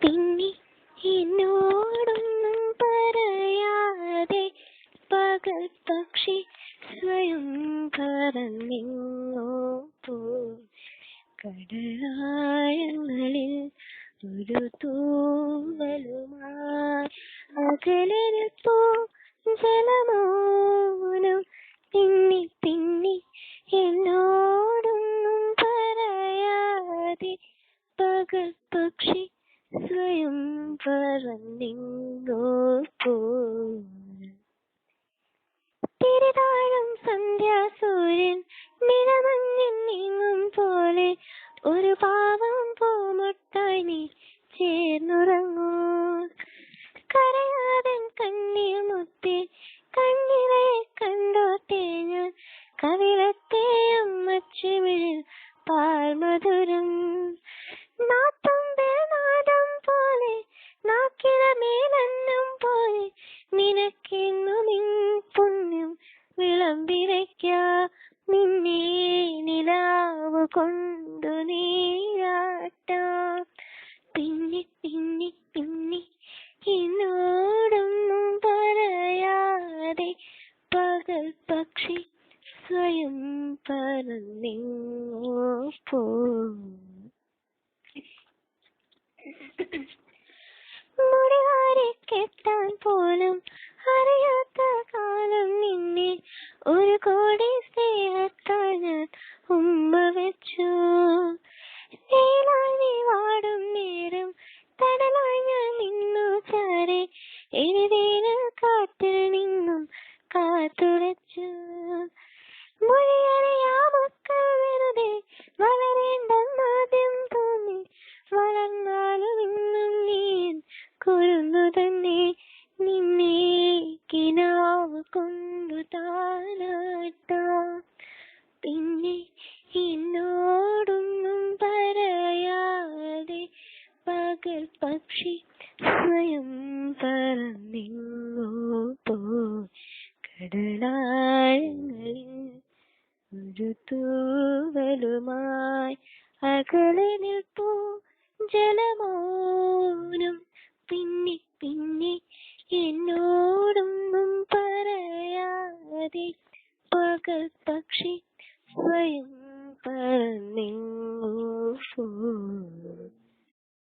പിന്നെ എന്നോടൊന്നും പറയാതെ പകൽ പക്ഷി സ്വയം പറന്നെങ്ങോ പോ കടലായങ്ങളിൽ ഒരു തൂവലുമായി അകലെ നിൽപ്പോ സ്വയം പറന്നെങ്ങോ തിരിതാഴും സന്ധ്യാസൂര്യൻ നിലമഞ്ഞിൽ നീങ്ങും പോലെ ഒരു പാവം പൂമുട്ടായി നീ ചേർന്നുറങ്ങൂ. കരയാതൻ കണ്ണീർ മുത്തി കണ്ണിലെ കണ്ടോട്ടെ ഞാൻ കവിളത്തെ അമ്മച്ചിമിഴിൽ പാൽമധുരം വിളമ്പിരയ്ക്ക നിന്നെ നിലാവ് കൊണ്ടു നീരാട്ടാം. പിന്നെ പിന്നെ പിന്നെ എന്നോടൊന്നും പറയാതെ പകൽ പക്ഷി സ്വയം പറന്നെങ്ങോ പോയി മുടിവാരി കെട്ടാൻ പോലും അറിയാത്ത കോടി സ്നേഹത്താൽ ഞാൻ ഉമ്മ വെച്ചു. നീലായി നീ വാടും നേരം തടലായി ഞാൻ നിന്നു ചാരെ. എഴുതേന കാത്തിൽ നിന്നും വെറുതെ വളരേണ്ടെന്നാദ്യം തോന്നി. മകൾ പക്ഷി സ്വയം പറന്നിങ്ങു പോയി കടലാഴങ്ങളിൽ ഒരു തൂവലുമായി അകലെ നിൽപ്പൂ. ജലമോനും പിന്നെ പിന്നെ എന്നോടൊന്നും പറയാതെ പകൽ പക്ഷി സ്വയം പറന്നിങ്ങു പോ